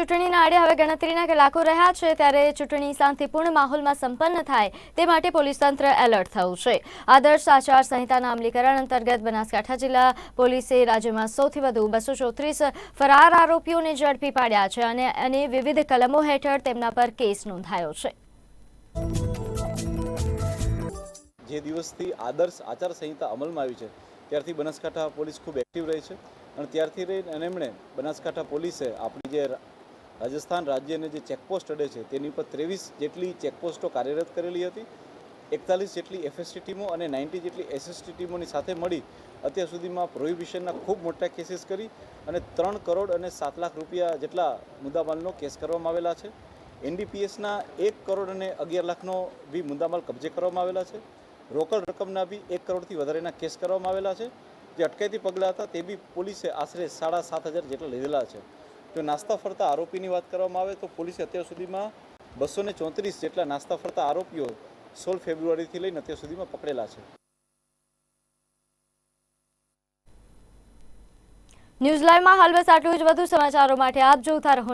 ચૂંટણીના આડે હવે ગણતરીના કલાકો રહ્યા છે, ત્યારે ચૂંટણી શાંતિપૂર્ણ માહોલમાં સંપન્ન થાય તે માટે પોલીસ તંત્ર એલર્ટ થયું છે. આદર્શ આચાર સંહિતાના અમલીકરણ અંતર્ગત બનાસકાંઠા જિલ્લા પોલીસે રાજ્યમાં સૌથી વધુ બસો ચોત્રીસ ફરાર આરોપીઓને ઝડપી પાડ્યા છે અને અને વિવિધ કલમો હેઠળ તેમના પર કેસ નોંધાયો છે. જે દિવસથી આદર્શ આચાર સંહિતા અમલમાં આવી છે, ત્યારથી બનાસકાંઠા પોલીસ ખૂબ એક્ટિવ રહી છે અને ત્યારથી રહીને એમણે બનાસકાંઠા પોલીસે આપણી જે રાજસ્થાન રાજ્યને જે ચેકપોસ્ટ અડે છે, તેની ઉપર ત્રેવીસ જેટલી ચેકપોસ્ટો કાર્યરત કરેલી હતી, એકતાલીસ જેટલી એફએસટી ટીમો અને નાઇન્ટી જેટલી એસએસટી ટીમોની સાથે મળી અત્યાર સુધીમાં પ્રોહિબિશનના ખૂબ મોટા કેસીસ કરી અને ત્રણ કરોડ અને સાત લાખ રૂપિયા જેટલા મુદ્દામાલનો કેસ કરવામાં આવેલા છે. એનડીપીએસના એક કરોડ અને અગિયાર લાખનો બી મુદ્દામાલ કબજે કરવામાં આવેલા છે. રોકડ રકમના બી એક કરોડથી વધારેના કેસ કરવામાં આવેલા છે. જે અટકાયતી પગલાં હતા તે બી પોલીસે આશરે સાડા સાત હજાર જેટલા લીધેલા છે. જો નાસ્તા ફરતા આરોપીની વાત કરવામાં આવે તો પોલીસે અત્યાર સુધીમાં બસો ને ચોત્રીસ જેટલા નાસ્તા ફરતા આરોપીઓ સોળ ફેબ્રુઆરીથી લઈને અત્યાર સુધીમાં પકડેલા છે. ન્યૂઝ લાઈવમાં હાલ બસ આટલું જ. વધુ સમાચારો માટે આપ જોતા રહો